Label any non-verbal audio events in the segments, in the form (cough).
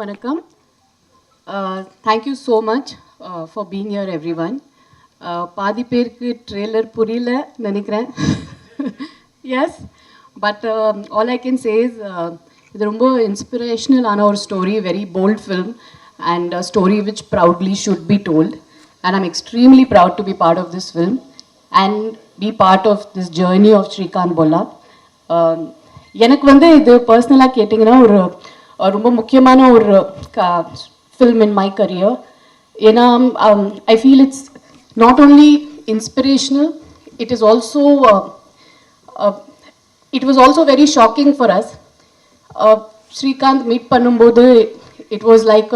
வணக்கம். Thank you so much for being here everyone பாதி பேருக்கு ட்ரெய்லர் புரியல நினைக்கிறேன். Yes but all I can say இது ரொம்ப இன்ஸ்பிரேஷனல் ஆன ஒரு story very bold film and story which proudly should be told and I'm extremely proud to be part of this film and be part of this journey of Srikanth Bolla எனக்கு வந்து இது பர்சனலாக கேட்டிங்கன்னா ஒரு ரொம்ப முக்கியமான ஒரு ஃபில்ம் இன் மை கரியர் ஏன்னா I feel it's not only inspirational it is also it was also very shocking for us Srikanth meet பண்ணும்போது it was like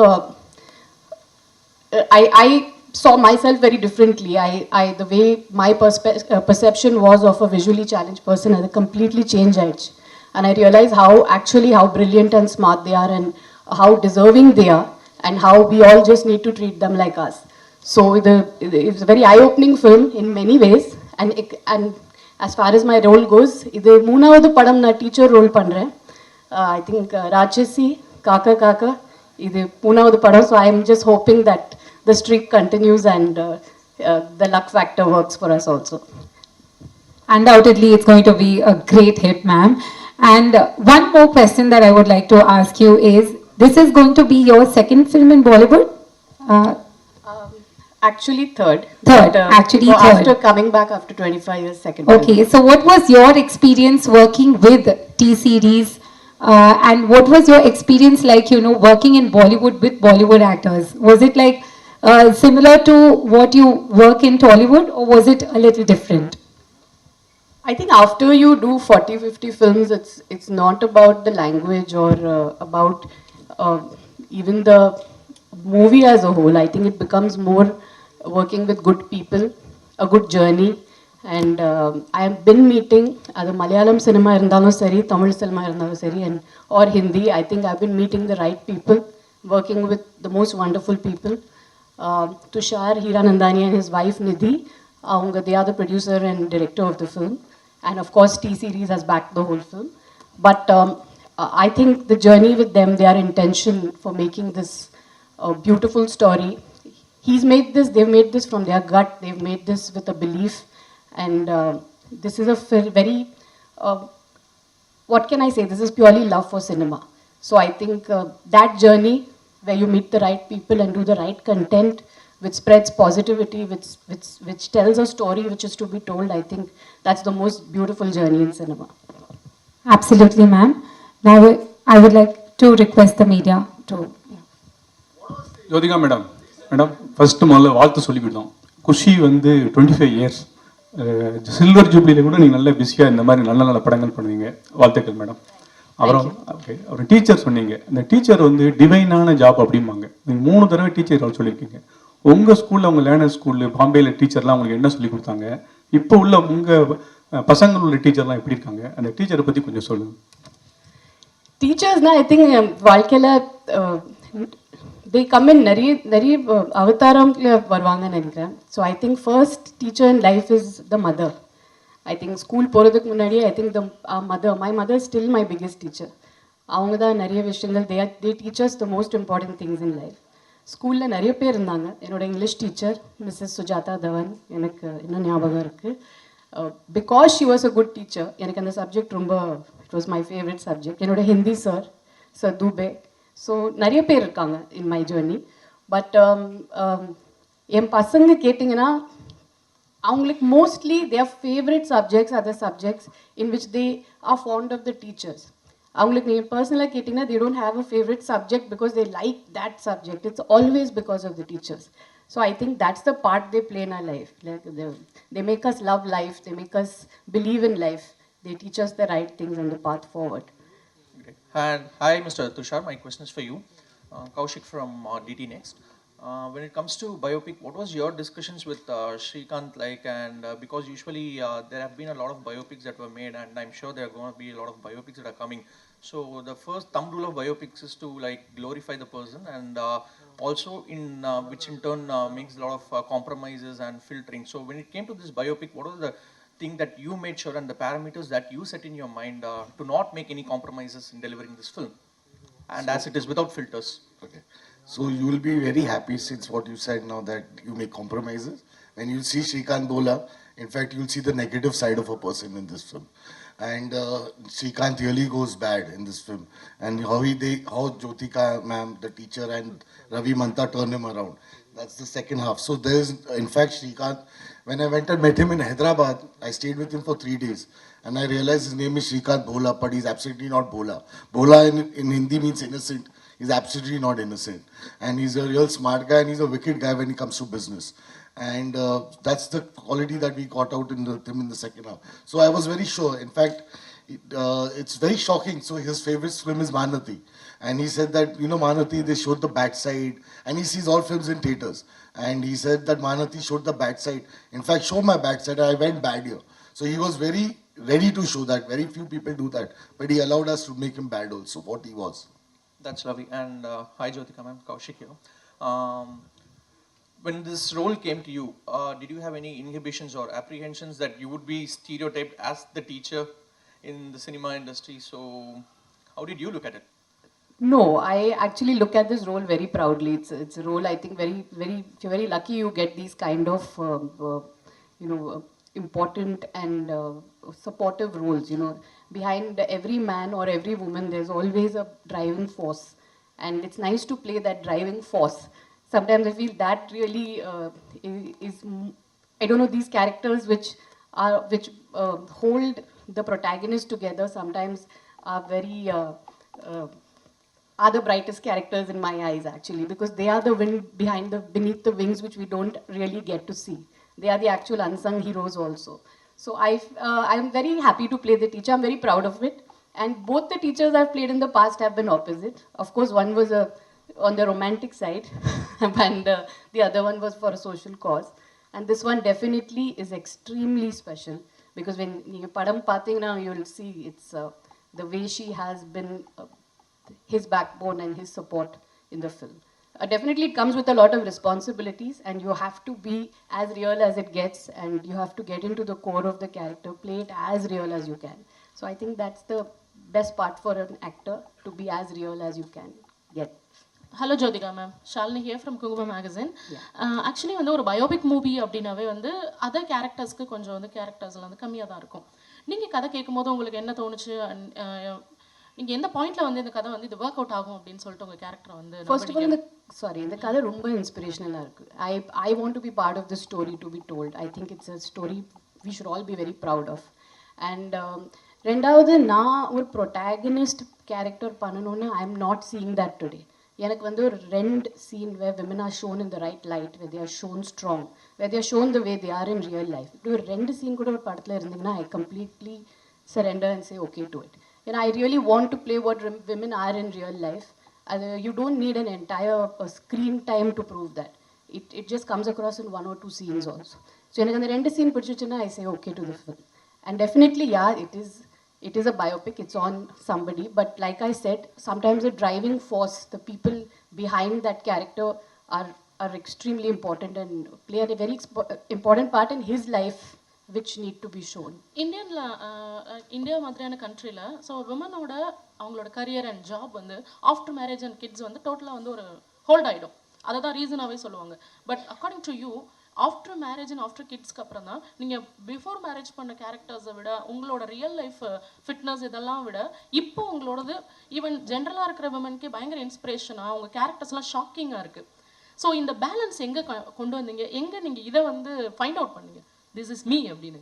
I, I saw myself very differently. I, I the way my perspe- uh, perception was of a visually challenged person had completely changed. Edge. And I realized how actually how brilliant and smart they are and how deserving they are and how we all just need to treat them like us. So the, it's a very eye-opening film in many ways. And, it- and as far as my role goes, இது மூணாவது படம் நான் teacher role பண்ணுறேன் I think ராட்சசி காக்கா காக்கா இது மூணாவது படம் so I am just hoping that the ஸ்ட்ரிக் continuous and the luck factor works for us also Undoubtedly, it's going to be a great hit, ma'am. And uh, one more question that I would like to ask you is this is going to be your second film in Bollywood? Uh, Actually, third. Third, But, uh, actually so third. After coming back after 25 years, second. time. okay, so what was your experience working with T series? Uh, and what was your experience like, you know, working in Bollywood with Bollywood actors? Was it like uh, similar to what you work in Tollywood, or was it a little different? I think after you do 40, 50 films, it's it's not about the language or uh, about uh, even the movie as a whole. I think it becomes more working with good people, a good journey. And uh, I have been meeting other Malayalam cinema irundalum seri, Tamil cinema irundalum seri, and or Hindi. I think I've been meeting the right people, working with the most wonderful people. Uh, Tushar Hiranandani and his wife Nidhi, they are the producer and director of the film. And of course, T Series has backed the whole film. But um, uh, I think the journey with them, their intention for making this uh, beautiful story, he's made this, they've made this from their gut, they've made this with a belief. And uh, this is a very, uh, what can I say? This is purely love for cinema. So I think uh, that journey where you meet the right people and do the right content, which spreads positivity, which, which, which tells a story which is to be told, I think that's the most beautiful journey in cinema. Absolutely, ma'am. Now, I would like to request the media to. Jyotika madam madam first முதல்ல வாழ்த்து சொல்லிக்கிட்டோம். குஷி வந்து twenty five years silver ஜூப்ளியில் கூட நீங்கள் நல்ல பிஸியாக இந்த மாதிரி நல்ல நல்ல படங்கள் பண்ணுவீங்க. வாழ்த்துக்கள் மேடம் அப்புறம் ஓகே அப்புறம் டீச்சர் சொன்னீங்க. இந்த டீச்சர் வந்து டிவைனான ஜாப் அப்படிம்பாங்க. நீங்கள் மூணு தடவை டீச்சர் சொல்லியிருக்கீங்க. உங்கள் ஸ்கூலில் உங்கள் லேர்னர் ஸ்கூலில் பாம்பேயில் டீச்சர்லாம் உங்களுக்கு என்ன சொல்லி கொடுத்தாங்க? இப்போ உள்ள உங்கள் பசங்களுடைய டீச்சர்லாம் எப்படி இருக்காங்க? அந்த டீச்சரை பற்றி கொஞ்சம் சொல்லுங்கள் டீச்சர்ஸ்னால் ஐ திங்க் வாழ்க்கையில் தே கம் இன் நிறைய நிறைய அவதாரம் அவதாரம்ல வருவாங்கன்னு நினைக்கிறேன். So I think first teacher in life is the mother I think school போகிறதுக்கு முன்னாடியே I think the mother my mother still my biggest teacher அவங்க தான் நிறைய விஷயங்கள் they they teach us the most important things in life ஸ்கூலில் நிறைய பேர் இருந்தாங்க. என்னோட English teacher Mrs Sujatha Dhawan எனக்கு இன்னும் ஞாபகம் இருக்குது because she was a good teacher எனக்கு அந்த சப்ஜெக்ட் ரொம்ப it was my favourite subject என்னோட Hindi sir sir Dubey. So நிறைய பேர் இருக்காங்க இன் மை ஜேர்னி பட் என் பசங்க கேட்டிங்கன்னா அவங்களுக்கு mostly their favourite subjects other subjects in which they are fond of the teachers அவங்களுக்கு நீங்கள் பர்சனலாக கேட்டிங்கன்னா they don't have a favourite subject because they like that subject it's always because of the teachers so I think that's the part they play in R life like they make us love life they make us believe in life they teach as the right things and the path forward Great. And hi, Mr. Tushar. My question is for you. Uh, Kaushik from uh, DT Next. Uh, when it comes to biopic, what was your discussions with uh, Shrikant like? And uh, because usually uh, there have been a lot of biopics that were made, and I'm sure there are going to be a lot of biopics that are coming. So the first thumb rule of biopics is to like glorify the person, and uh, also in uh, which in turn uh, makes a lot of uh, compromises and filtering. So when it came to this biopic, what was the thing that you made sure and the parameters that you set in your mind uh, to not make any compromises in delivering this film? and as it is without filters. Okay. So you will be very happy since what you said now that you make compromises. When you see Shrikant Bola, in fact, you'll see the negative side of a person in this film. And uh, Shrikant really goes bad in this film. And how he, they, how Jyotika ma'am, the teacher, and Ravi Manta turn him around. That's the second half. So there's, in fact, Shrikant, when I went and met him in Hyderabad, I stayed with him for three days. And I realized his name is Shrikant Bola, but he's absolutely not Bola. Bola in, in Hindi means innocent. He's absolutely not innocent. And he's a real smart guy and he's a wicked guy when it comes to business. And uh, that's the quality that we got out in the, in the second half. So I was very sure. In fact, it, uh, it's very shocking. So his favorite film is Manati. And he said that, you know, Manati, they showed the backside. And he sees all films in theaters. And he said that Manati showed the backside. In fact, show my backside. I went bad here. So he was very ready to show that. Very few people do that. But he allowed us to make him bad also, what he was. That's lovely. And uh, hi, Jyotika ma'am, Kaushik here. Um, when this role came to you, uh, did you have any inhibitions or apprehensions that you would be stereotyped as the teacher in the cinema industry? So, how did you look at it? No, I actually look at this role very proudly. It's it's a role I think very very if you're very lucky you get these kind of um, uh, you know uh, important and uh, supportive roles. You know, behind every man or every woman there's always a driving force, and it's nice to play that driving force. Sometimes I feel that really uh, is, I don't know these characters which are which uh, hold the protagonist together. Sometimes are very uh, uh, are the brightest characters in my eyes actually because they are the wind behind the beneath the wings which we don't really get to see. They are the actual unsung heroes also. So i uh, i am very happy to play the teacher. I'm very proud of it. And both the teachers i've played in the past have been opposite. Of course one was a on the romantic side (laughs) and uh, the other one was for a social cause and this one definitely is extremely special because when you padam now you'll see it's uh, the way she has been uh, his backbone and his support in the film. Uh, definitely, it comes with a lot of responsibilities, and you have to be as real as it gets, and you have to get into the core of the character, play it as real as you can. So, I think that's the best part for an actor to be as real as you can get. Hello Jyotika ma'am Shalini here from Kungumam magazine actually வந்து ஒரு biopic movie அப்படின்னாவே வந்து other கேரக்டர்ஸ்க்கு கொஞ்சம் வந்து கேரக்டர்ஸ்லாம் வந்து கம்மியாக தான் இருக்கும். நீங்கள் கதை கேட்கும்போது உங்களுக்கு என்ன தோணுச்சு? நீங்கள் எந்த பாயிண்ட்ல வந்து இந்த கதை வந்து இது ஒர்க் அவுட் ஆகும் அப்படின்னு சொல்லிட்டு உங்கள் கேரக்டர் வந்து ஃபர்ஸ்ட் ஆஃப் ஆல் இந்த சாரி இந்த கதை ரொம்ப இன்ஸ்பிரேஷனலாக இருக்குது I I want to be part of the story to be told I think it's a story we should all be very proud of and ரெண்டாவது நான் ஒரு ப்ரொட்டாகனிஸ்ட் கேரக்டர் பண்ணணும்னு I am not seeing that today எனக்கு வந்து ஒரு ரெண்டு scene where women are shown in the right light where they're shown strong where they're shown the way they are in real life இப்படி ஒரு ரெண்டு scene கூட ஒரு படத்தில் இருந்தீங்கன்னா I completely surrender and say okay to it ஏன்னா I really want to play what women are in real life அது you don't need an entire screen time to prove that it it just comes across in one or two scenes also so எனக்கு அந்த ரெண்டு scene பிடிச்சிச்சுன்னா I say okay to the film and definitely yeah it is it is a biopic. It's on somebody. But like I said, sometimes the driving force, the people behind that character are are extremely important and play a very expo- important part in his life, which need to be shown. இந்தியன்ல India மாதிரியான கண்ட்ரியில் so விமனோட அவங்களோட career and job வந்து after marriage and kids வந்து டோட்டலாக வந்து ஒரு hold ஆகிடும் அதை தான் ரீசனாகவே சொல்லுவாங்க but according to you after marriage and after கிட்ஸ்க்கு அப்புறம் தான் நீங்கள் பிஃபோர் மேரேஜ் பண்ண கேரக்டர்ஸை விட உங்களோட ரியல் லைஃப் ஃபிட்னஸ் இதெல்லாம் விட இப்போ உங்களோடது ஈவன் ஜென்ரலாக இருக்கிற விமனுக்கே பயங்கர இன்ஸ்பிரேஷனாக உங்கள் கேரக்டர்ஸ்லாம் ஷாக்கிங்காக இருக்குது ஸோ இந்த பேலன்ஸ் எங்கே கொண்டு வந்தீங்க? எங்கே நீங்கள் இதை வந்து ஃபைண்ட் அவுட் பண்ணீங்க? திஸ் இஸ் மீ அப்படின்னு.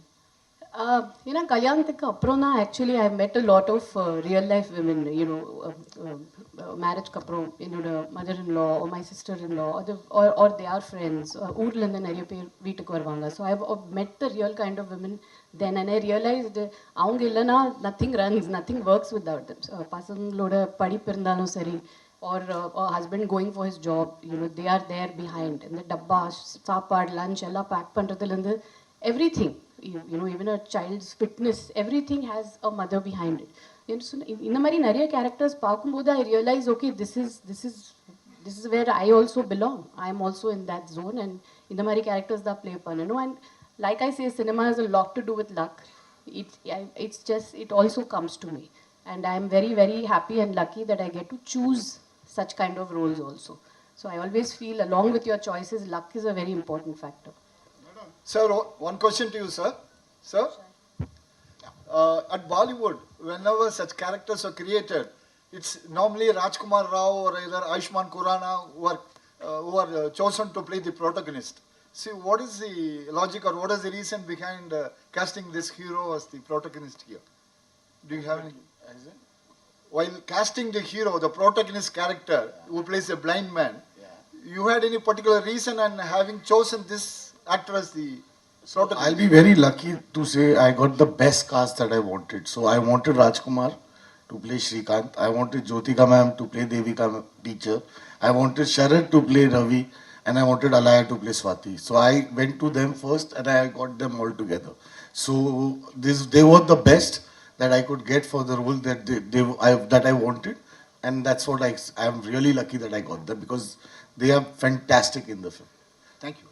Uh, ஏன்னா கல்யாணத்துக்கு அப்புறம் தான் actually I met a lot of uh, real life women you know மேரேஜ்க்கு அப்புறம் என்னோட mother in law my sister in லா அது ஆர் தே ஆர் ஃப்ரெண்ட்ஸ் ஊர்லேருந்து நிறைய பேர் வீட்டுக்கு வருவாங்க so I met the real kind of women then and I realized அவங்க இல்லைன்னா nothing runs nothing works without தம் பசங்களோட படிப்பு இருந்தாலும் சரி or uh, or husband going for his job you know they are there behind இந்த டப்பா சாப்பாடு lunch எல்லாம் back பண்ணுறதுலேருந்து everything you, you know even a child's fitness everything has a mother behind it You know, so இந்த- இந்த மாதிரி நிறைய characters பார்க்கும்போது ஐ realise okay this is this is this is where I also belong I am also in that zone and இந்த மாதிரி characters தான் play பண்ணணும் and like I say cinema is a lot to do with luck it's it's just it also comes to me and I'm very, very happy and lucky that I get to choose such kind of roles also. So I always feel, along with your choices, luck is a very important factor. Sir, o- one question to you, sir. Sir, uh, at Bollywood, whenever such characters are created, it's normally Rajkumar Rao or either Aishman Kurana who are, uh, who are uh, chosen to play the protagonist. See, what is the logic or what is the reason behind uh, casting this hero as the protagonist here? Do you have any? While casting the hero, the protagonist character who plays a blind man, you had any particular reason and having chosen this actor as the protagonist? I'll be very lucky to say I got the best cast that I wanted. So I wanted Rajkumar to play Shrikant. I wanted Jyotika ma'am to play Devika teacher. I wanted Sharad to play Ravi. And I wanted Alaya to play Swati. So I went to them first and I got them all together. So this they were the best that I could get for the role that they, they I, that I wanted. And that's what I, I'm really lucky that I got them because they are fantastic in the film. Thank you.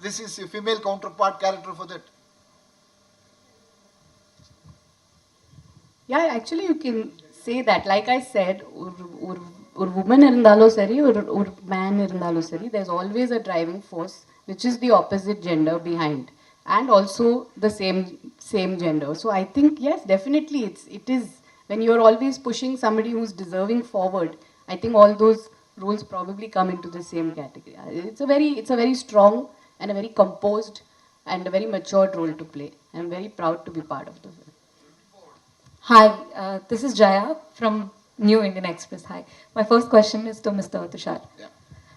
this is a female counterpart character for that? Yeah, actually you can say that. Like I said, ஒரு ஒரு ஒரு woman இருந்தாலும் சரி ஒரு ஒரு man இருந்தாலும் சரி there's always a driving force which is the opposite gender behind and also the same same gender. So I think yes, definitely it's it is when you're always pushing somebody who's deserving forward. I think all those roles probably come into the same category. It's a very it's a very strong and a very composed and a very matured role to play. I'm very proud to be part of the film. Hi, uh, this is Jaya from New Indian Express. Hi. My first question is to Mr. Tushar. Yeah.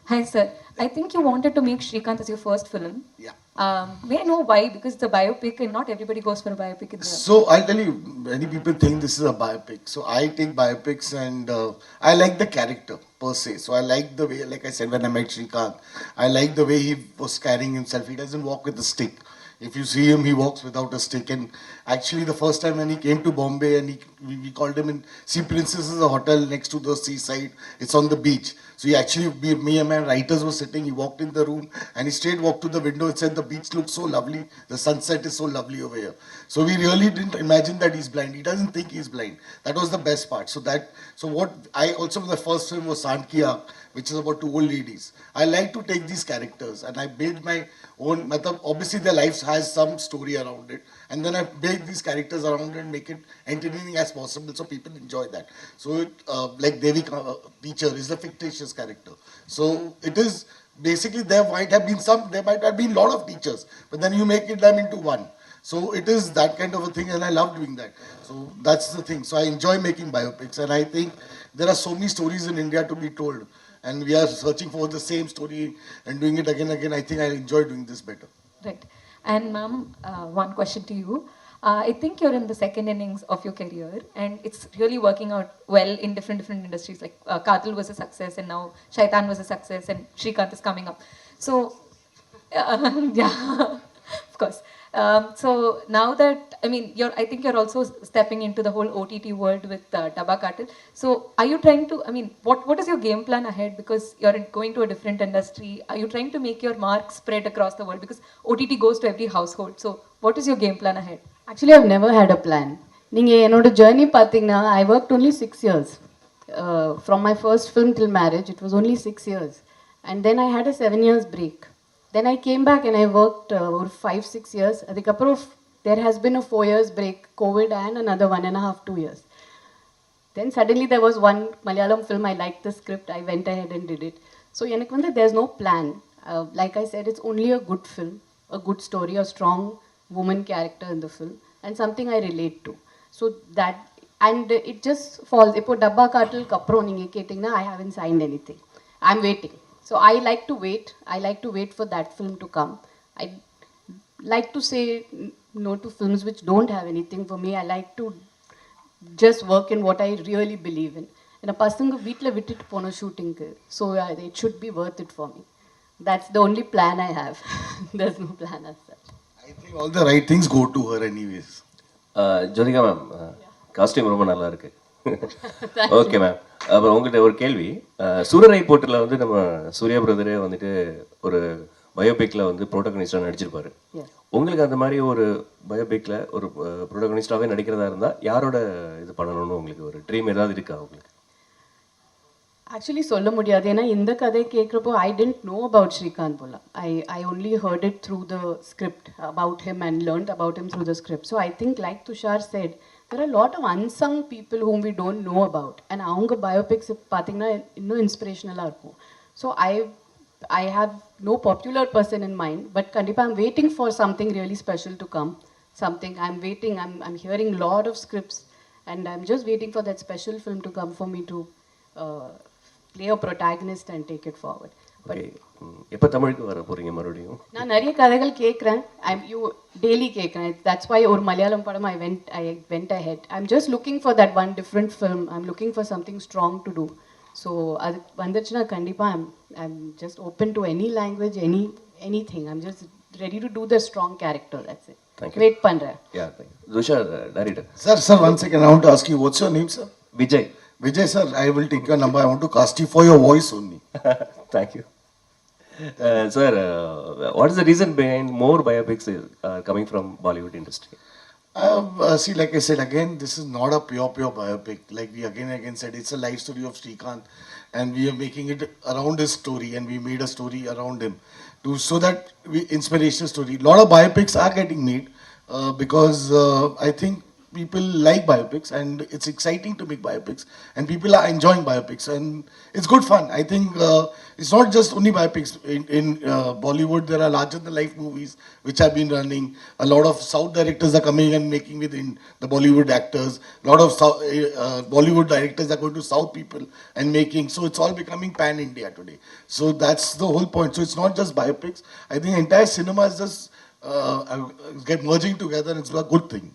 Hi, sir. I think you wanted to make Shrikant as your first film. Yeah. Um, may I know why? Because a biopic and not everybody goes for a biopic in the So I'll tell you, many people think this is a biopic. So I take biopics and uh, I like the character per se. So I like the way, like I said when I met Shrikant, I like the way he was carrying himself. He doesn't walk with a stick. If you see him, he walks without a stick. And actually, the first time when he came to Bombay and he, we, we called him in Sea Princess is a hotel next to the seaside. It's on the beach. So he actually, me, me and my writers were sitting. He walked in the room and he straight walked to the window and said, "The beach looks so lovely. The sunset is so lovely over here." So we really didn't imagine that he's blind. He doesn't think he's blind. That was the best part. So that, so what I also the first film was Sandkiya, which is about two old ladies. I like to take these characters and I build my own. Obviously, their lives has some story around it, and then I build these characters around it and make it entertaining as possible so people enjoy that. So, it, uh, like Devi uh, teacher is a fictitious character. So it is basically there might have been some, there might have been a lot of teachers, but then you make it them into one. So it is that kind of a thing, and I love doing that. So that's the thing. So I enjoy making biopics, and I think there are so many stories in India to be told, and we are searching for the same story and doing it again and again. I think I enjoy doing this better. Right. And ma'am, uh, one question to you. Uh, I think you're in the second innings of your career, and it's really working out well in different different industries. Like uh, was a success, and now Shaitan was a success, and Shrikant is coming up. So, uh, (laughs) yeah, course. Um, so now that I mean, you're I think you're also stepping into the whole OTT world with uh, Dabba Katil. So, are you trying to? I mean, what what is your game plan ahead? Because you're in- going to a different industry. Are you trying to make your mark spread across the world? Because OTT goes to every household. So, what is your game plan ahead? Actually, I've never had a plan. நீங்கள் என்னோட journey பார்த்தீங்கன்னா I work only six years from my first film till marriage it was only six years and then I had a seven years break then I came back and I worked ஒரு five six years அதுக்கப்புறம் there has been a four years break Covid and another one and half two years then suddenly there was one Malayalam film, I liked the script, I went ahead and did it. So எனக்கு வந்து there's no plan. Uh, like I said, it's only a good film, a good story, a strong woman character in the film, and something I relate to. So that, and it just falls. இப்போ டப்பா காட்டிலுக்கு அப்புறம் நீங்கள் கேட்டிங்கன்னா I haven't signed anything. I'm waiting. So I like to wait. I like to wait for that film to come. I like to say no to films which don't have anything for me. I like to just work in what I really believe in. ஏன்னா பசங்க வீட்டில் விட்டுட்டு போனோம் ஷூட்டிங்க்கு so it should be worth it for me that's the only plan I have (laughs) there's no plan as such I think all the right things go to her anyways. Uh, Jyothika ma'am costume ரொம்ப நல்லா இருக்கு (laughs) okay ma'am அப்புறம் உங்ககிட்ட ஒரு கேள்வி. சூரரை போட்டில் வந்து நம்ம சூர்யா பிரதரே வந்துட்டு ஒரு பயோபிக்ல வந்து ப்ரோட்டகனிஸ்டாக நடிச்சிருப்பாரு. உங்களுக்கு அந்த மாதிரி ஒரு பயோபிக்ல ஒரு ப்ரோட்டகனிஸ்டாவே நடிக்கிறதா இருந்தா யாரோட இது பண்ணணும்னு உங்களுக்கு ஒரு ட்ரீம் ஏதாவது இருக்கா உங்களுக்கு? ஆக்சுவலி சொல்ல முடியாது. ஏன்னா இந்த கதை கேட்குறப்போ I didn't know about Srikanth Bolla. I I only heard it through the script about him and learnt about him through the script so I think like Tushar said there are lot of unsung people whom we don't know about and அவங்க biopics பார்த்தீங்கன்னா இன்னும் இன்ஸ்பிரேஷனலாக இருக்கும் so I I have no popular person in mind but கண்டிப்பாக I'm waiting for something really special to come something i'm waiting i'm, I'm hearing lot of scripts and i'm just waiting for that special film to come for me to uh, play a protagonist and take it forward but okay எப்போ தமிழுக்கு வர போறீங்க மறுபடியும் நான் நிறைய கதைகள் கேட்குறேன் I'm you daily கேட்குறேன் தட்ஸ் வை ஒரு மலையாளம் படம் I went I went I head I'm just looking for that one different film I'm looking for something strong to do so அது வந்துச்சுன்னா கண்டிப்பாக I'm I'm just open to any language any any thing I'm just ready to do the strong character that's Thank it you. Wait பண்ணுறேன் yeah Tushar director Sir, sir, one second. I want to ask you, what's your name, sir? Vijay Vijay, sir, I will take your number. I want to cast you for your voice only. Thank you. uh, sir, uh, what is the reason behind more biopics uh, coming from Bollywood industry? Uh, uh, see, like I said again, this is not a pure, pure biopic. Like we again, again said, it's a life story of Srikanth, and we are making it around his story, and we made a story around him, to so that we inspirational story. A lot of biopics are getting made uh, because uh, I think people like biopics, and it's exciting to make biopics, and people are enjoying biopics, and it's good fun. I think uh, it's not just only biopics. In, in uh, Bollywood, there are larger than life movies which have been running. A lot of South directors are coming and making within the Bollywood actors. A lot of South, uh, Bollywood directors are going to South people and making. So it's all becoming pan India today. So that's the whole point. So it's not just biopics. I think entire cinema is just uh, uh, get merging together. It's a good thing.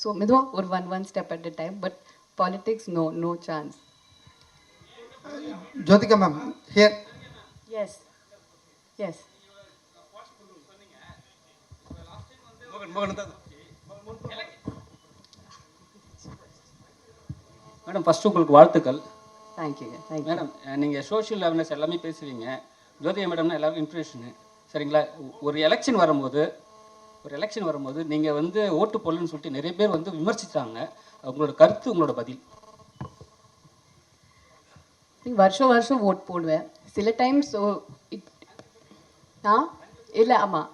so மெதுவாக ஒரு one one step at a time but politics no no chance Jyotika ma'am, here. Yes yes madam first உங்களுக்கு வாழ்த்துக்கள். தேங்க்யூங்க thank you madam நீங்கள் social awareness எல்லாமே பேசுவீங்க. ஜோதிகா மேடம்னா எல்லாருக்கும் information சரிங்களா? ஒரு எலெக்ஷன் வரும்போது ஒரு எலெக்ஷன் வரும்போது நீங்கள் வந்து ஓட்டு போடலன்னு சொல்லிட்டு நிறைய பேர் வந்து விமர்சித்தாங்க உங்களோட கருத்து உங்களோட பதில். நீ வருஷம் வருஷம் ஓட் போடுவேன் சில டைம்ஸ் இட் ஆ? இல்லை ஆமாம்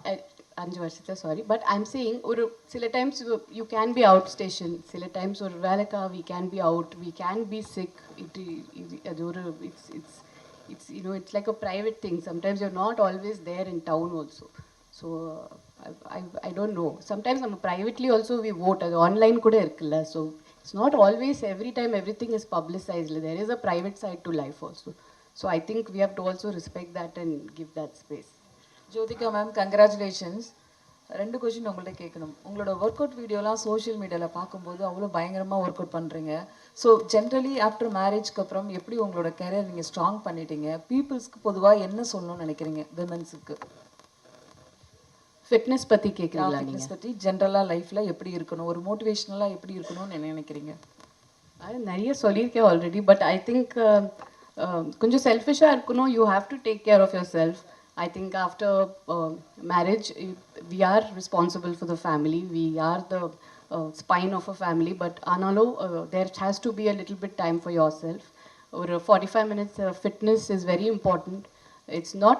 அஞ்சு வருஷத்தை sorry but I am saying ஒரு சில times you can be out station சில டைம்ஸ் ஒரு வேலைக்கா we can be out we can be sick it அது ஒரு it's it's it's you know it's like a private thing sometimes you're not always there in town also so I I don't know sometimes நம்ம privately also we vote அது online கூட இருக்குல்ல. So it's not always every time everything is பப்ளிசைஸ்ல There is a private side to life also so I think we have to also respect that and give that space Jyotika ma'am congratulations ரெண்டு question உங்கள்ட்ட கேட்கணும். உங்களோட work out வீடியோலாம் social மீடியாவில் பார்க்கும்போது அவ்வளோ பயங்கரமாக work out பண்ணுறீங்க ஸோ ஜென்ரலி ஆஃப்டர் மேரேஜ்க்கு அப்புறம் எப்படி உங்களோட கேரியர் நீங்கள் ஸ்ட்ராங் பண்ணிட்டீங்க? பீப்புள்ஸ்க்கு பொதுவாக என்ன சொல்லணும்னு நினைக்கிறீங்க? விமன்ஸுக்கு Fitness பத்தி கேக்குறீங்களா ஃபிட்னஸ் நீங்க பற்றி ஜென்ரலாக லைஃப்பில் எப்படி இருக்கணும் ஒரு மோட்டிவேஷ்னலாக எப்படி இருக்கணும்னு என்ன நினைக்கிறீங்க அது நிறைய சொல்லியிருக்கேன் ஆல்ரெடி பட் ஐ திங்க் கொஞ்சம் செல்ஃபிஷாக இருக்கணும் you have to take care of yourself I think after marriage we are responsible for the family we are the spine of a family but ஆனாலும் there has to be a little bit time for your self ஒரு forty five minutes fitness is very important it's not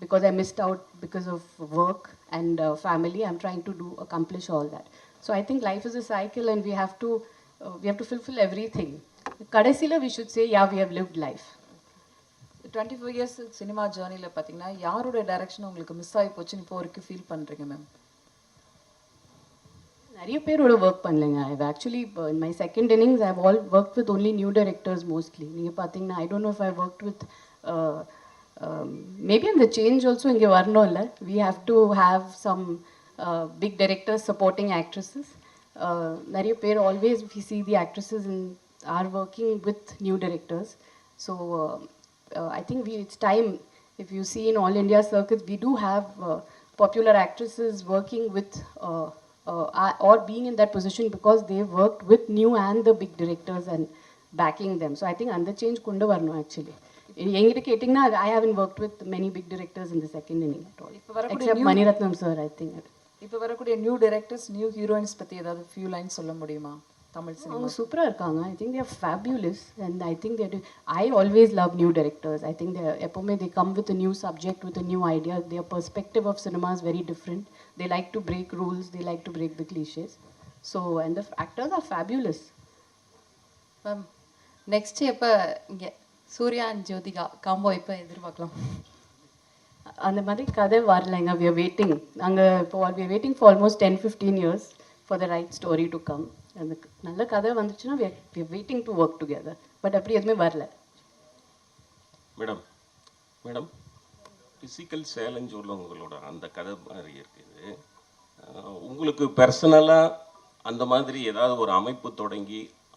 because I missed out because of work and uh, family. I'm trying to do accomplish all that. So I think life is a cycle, and we have to uh, we have to fulfill everything. Kadasila, we should say, yeah, we have lived life. Twenty five years cinema ஜேர்னியில் பார்த்தீங்கன்னா யாரோட direction உங்களுக்கு miss ஆகி போச்சுன்னு இப்போ வரைக்கும் feel பண்ணுறீங்க ma'am நிறைய பேரோட work பண்ணலைங்க I've actually in my second innings I've all work with only new directors mostly நீங்கள் பார்த்தீங்கன்னா I don't know if I work with um, maybe in the change also in Gevarnola, we have to have some uh, big directors supporting actresses. Nariya uh, always we see the actresses in, are working with new directors. So uh, uh I think we, it's time, if you see in All India circuits, we do have uh, popular actresses working with uh, or being in that position because they worked with new and the big directors and backing them. So I think under change kundavarno actually. எங்கிட்ட கேட்டிங்கன்னா I haven't work with many big directors இந்த second inning இப்போ வரக்கூடிய except Mani Ratnam sir I think இப்போ வரக்கூடிய new directors new heroines பற்றி ஏதாவது few lines சொல்ல முடியுமா? தமிழ் சினிமா அவங்க சூப்பராக இருக்காங்க. I think they're fabulous and I think they're I always love new directors. I think எப்போவுமே they come with new subject with new idea their perspective of cinema is very different they like to break rules they like to break the cliches so and the actors are fabulous ma'am next எப்போ இங்கே Surya and Jyothika combo எப்போ எதிர்பார்க்கலாம். அந்த மாதிரி கதை வரலைங்க we are waiting அங்கே இப்போ we are waiting for almost ten fifteen years for the right story to come அந்த நல்ல கதை வந்துச்சுன்னா we are waiting to work together but அப்படி எதுவுமே வரல. மேடம் மேடம் ஃபிசிக்கல் சேலஞ்ச் உள்ளவங்களோட அந்த கதை மாதிரி இருக்குது. உங்களுக்கு பர்சனலாக அந்த மாதிரி ஏதாவது ஒரு அமைப்பு தொடங்கி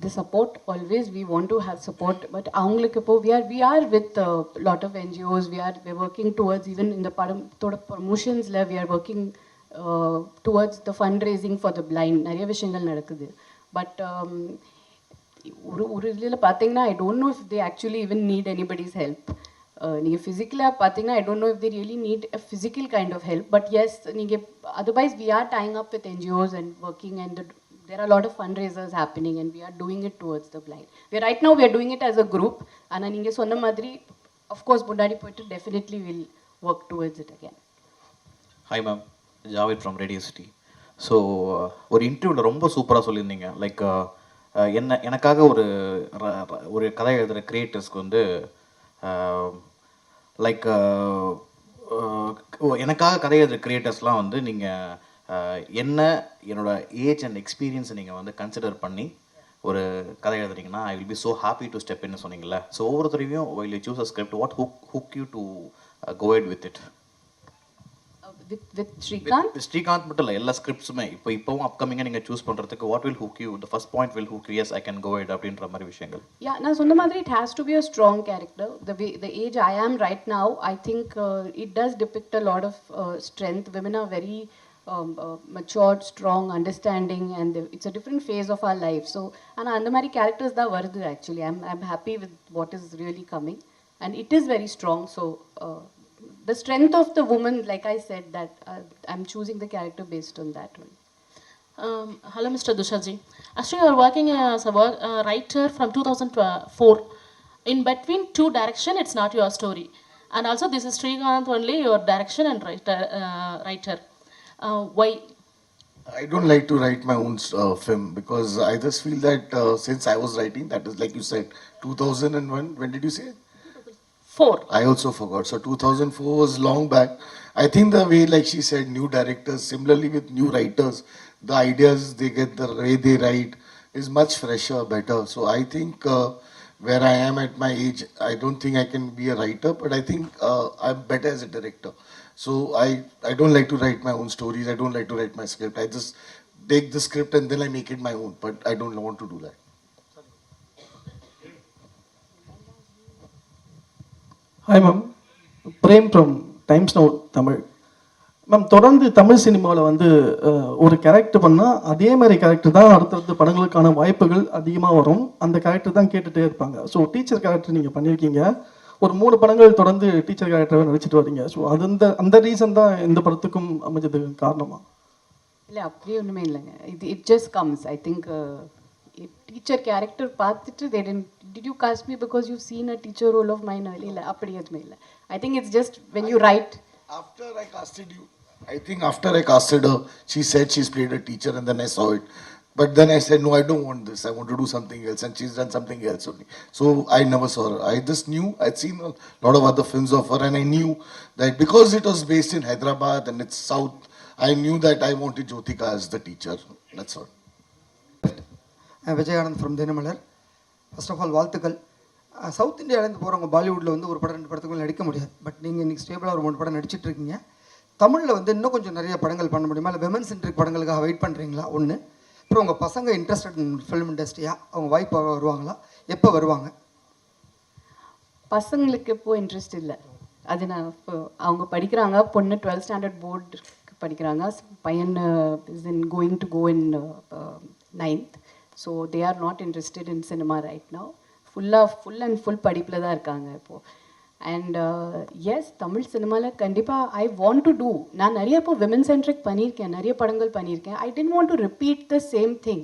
the support always we want to have support but அவங்களுக்கு இப்போ we are we are with a lot of NGOs we are we are working towards even in the படத்தோட promotionsல we are working uh, towards the fundraising for the blind நிறைய விஷயங்கள் நடக்குது but ஒரு ஒரு இதில் பார்த்தீங்கன்னா I don't know if they actually even need anybody's help நீங்கள் ஃபிசிக்கலாக பார்த்தீங்கன்னா I don't know if they really need a physical kind of help but S நீங்கள் otherwise we are dyeing up with NGOs and working and There are a lot of fundraisers happening and we are doing it towards the blind. We are, right now we are doing it as a group And நீங்கள் சொன்ன மாதிரி of course முன்னாடி போயிட்டு definitely will work towards it again. Hi ma'am, Javed from Radio City. So ஒரு இன்டர்வியூவில் ரொம்ப சூப்பராக சொல்லியிருந்தீங்க லைக் என்ன எனக்காக ஒரு ஒரு கதை எழுதுகிற க்ரியேட்டர்ஸ்க்கு வந்து லைக் எனக்காக கதை எழுதுகிற க்ரியேட்டர்ஸ்லாம் வந்து நீங்கள் என்ன என்னோட ஏஜ் அண்ட் எக்ஸ்பீரியன்ஸை நீங்கள் வந்து கன்சிடர் பண்ணி ஒரு கதை எழுதுறீங்கன்னா I will be so happy to step இன்னு சொன்னீங்கல்ல. ஸோ ஒவ்வொருத்தரையும் while you choose a script what hook hook you to with it Uh, with, with Srikanth, With Srikanth மட்டும் இல்லை எல்லா ஸ்கிரிப்ட்ஸுமே இப்போ இப்போவும் அப்கமிங்காக நீங்கள் சூஸ் பண்ணுறதுக்கு what will hook you the first point will hook yes I can go it அப்படின்ற மாதிரி விஷயங்கள். Yeah, நான் சொன்ன மாதிரி to be a strong character. The way the age I am right now, I think uh, it does depict a lot of uh, strength. Women are very um, uh, matured, strong, understanding, and they- it's a different phase of our life. So, and அந்த மாதிரி characters தான் வருது actually. I'm I'm happy with what is really coming, and it is very strong. So. Uh, the strength of the woman, like I said, that uh, I'm choosing the character based on that one. Um, hello, Mr. Dushaji. Actually, you are working as a work, uh, writer from 2004. In between two direction, it's not your story. And also, this is Srikanth only your direction and writer. Uh, writer. Uh, why? I don't like to write my own uh, film because I just feel that uh, since I was writing, that is like you said, 2001. When did you say? Four. I also forgot. So 2004 was long back. I think the way, like she said, new directors, similarly with new writers, the ideas they get, the way they write is much fresher, better. So I think uh, where I am at my age, I don't think I can be a writer, but I think uh, I'm better as a director. So I, I don't like to write my own stories. I don't like to write my script. I just take the script and then I make it my own, but I don't want to do that. Hi ma'am Prem from Times Now Tamil ma'am தொடர்ந்து தமிழ் சினிமாவில் வந்து ஒரு character பண்ணால் அதே மாதிரி character தான் அடுத்தடுத்த படங்களுக்கான வாய்ப்புகள் அதிகமாக வரும் அந்த கேரக்டர் தான் கேட்டுகிட்டே இருப்பாங்க ஸோ டீச்சர் கேரக்டர் நீங்கள் பண்ணியிருக்கீங்க ஒரு மூணு படங்கள் தொடர்ந்து டீச்சர் கேரக்டராக நடிச்சிட்டு வரீங்க ஸோ அது அந்த அந்த ரீசன் தான் இந்த படத்துக்கும் அமைஞ்சதுக்கு காரணமா? இல்லை அப்படி ஒன்றுமே இல்லைங்க. இது it just comes I think teacher character பார்த்துட்டு they did you cast me because you seen a teacher role of mine இல்லை அப்படி எதுவுமே இல்லை. I think it's just when you write After I casted you, I think after I casted her, she said she's played a teacher, and then I saw it. But then I said, no, I don't want this. I want to do something else, and she's done something else only. So I never saw her. I just knew I'd seen a lot of other films of her, and I knew that because it was based in Hyderabad and it's South, I knew that I wanted Jyotika as the teacher. That's all. Vijayanand from Dinamalar first of all வாழ்த்துக்கள் south இந்தியாவிலேருந்து போகிறவங்க பாலிவுட்டில் வந்து ஒரு படம் ரெண்டு படத்துக்கு மேல நடிக்க முடியாது பட் நீங்கள் இன்றைக்கி ஸ்டேபிளாக ஒரு மூணு படம் நடிச்சிட்டு இருக்கீங்க தமிழில் வந்து இன்னும் கொஞ்சம் நிறைய படங்கள் பண்ண முடியுமா இல்லை விமன் சென்ட்ரிக் படங்களுக்காக வெயிட் பண்ணுறீங்களா ஒன்று அப்புறம் உங்கள் பசங்க இன்ட்ரெஸ்டட் இன் ஃபிலிம் இண்டஸ்ட்ரியா அவங்க வாய்ப்பு வருவாங்களா? எப்போ வருவாங்க? பசங்களுக்கு இப்போ இன்ட்ரெஸ்ட் இல்லை. அது நான் இப்போ அவங்க படிக்கிறாங்க. பொண்ணு டுவெல்த் ஸ்டாண்டர்ட் போர்டு படிக்கிறாங்க. பையன் is in going to go in ninth so they are not interested in cinema right now ஃபுல்லாக ஃபுல் அண்ட் ஃபுல் படிப்பில் தான் இருக்காங்க இப்போது அண்ட் எஸ் uh, தமிழ் சினிமாவில் கண்டிப்பாக ஐ வாண்ட் டு டூ நான் நிறைய இப்போ விமன் சென்ட்ரிக் பண்ணியிருக்கேன் நிறைய படங்கள் பண்ணியிருக்கேன். I tend want to repeat the same thing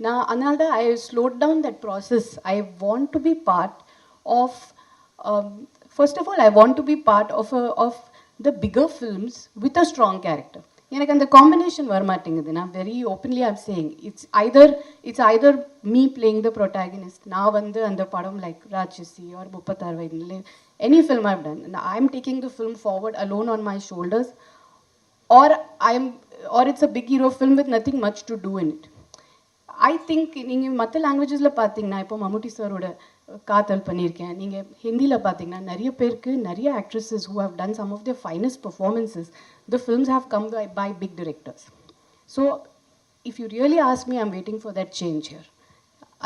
நான் அதனால தான் I slowed down that process I want to be part of first of all I want to be part of of the bigger the with a strong character எனக்கு அந்த combination வரமாட்டேங்குது. நான் very openly am saying it's either it's either me playing the protagonist நான் வந்து அந்த படம் like ராட்சசி R முப்பத்தாறு வயதுல any film I've done I am taking the film forward alone on my shoulders R I am R it's a big hero film with nothing much to two in it I think நீங்கள் மற்ற லாங்குவேஜஸில் பார்த்தீங்கன்னா இப்போ மம்முட்டி சாரோட காத்தல் பண்ணியிருக்கேன் நீங்கள் ஹிந்தியில் பார்த்தீங்கன்னா நிறைய பேருக்கு நிறைய actresses who have done some of the finest performances the films have come by by big directors so if you really as me I'm waiting for that change here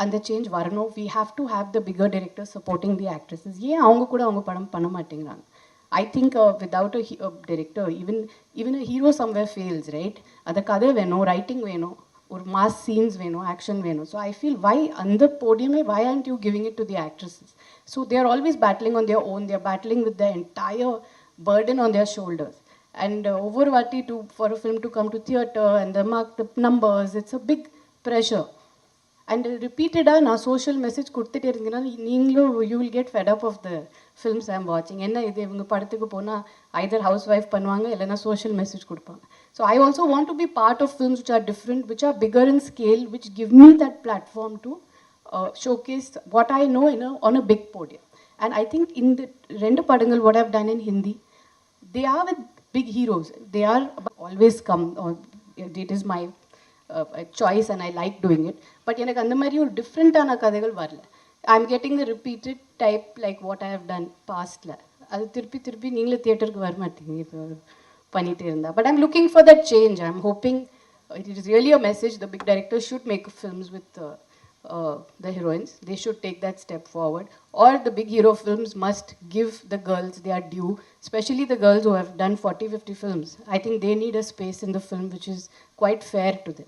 அந்த சேஞ்ச் வரணும் we have to have the figure director supporting the actresses ஏன் அவங்க கூட அவங்க படம் பண்ண மாட்டேங்கிறாங்க I think without a director even even a hero somewhere fails right அந்த கதை வேணும் ரைட்டிங் வேணும் ஒரு மாஸ் சீன்ஸ் வேணும் ஆக்ஷன் வேணும் ஸோ ஐ ஃபீல் வை அந்த போடியமே why and you giving it to the actresses so they are always battling on their own they're battling with the entire burden on their shoulders. And uh, over Vati to for a film to come to theatre and the mark the numbers, it's a big pressure. and ரிப்பீட்டடாக நான் social message கொடுத்துட்டே இருந்தீங்கன்னா நீங்களும் you will get fed up of the films I'm வாட்சிங் என்ன இது? இவங்க படத்துக்கு போனால் ஐதர் ஹவுஸ் ஒய்ஃப் பண்ணுவாங்க இல்லைன்னா சோஷியல் மெசேஜ் கொடுப்பாங்க. So I also want to be part of films which are different which are bigger in scale which give me that platform to showcase what I know in on a big podium and I think இந்த ரெண்டு படங்கள் what have done in Hindi they are with big heroes they are always come it is my my uh, choice and I like doing it. But எனக்கு அந்த மாதிரி ஒரு டிஃப்ரெண்ட்டான கதைகள் வரல I am getting the repeated type like what I have done பாஸ்டில் அது திருப்பி திருப்பி நீங்களே தியேட்டருக்கு வர மாட்டீங்க இப்போ பண்ணிகிட்டே இருந்தா but I'm looking for that change I am hoping it is really a message the big director should make films with uh, the heroines. They should take that step forward. Or the big hero films must give the girls their due, especially the girls who have done 40, 50 films. I think they need a space in the film which is quite fair to them.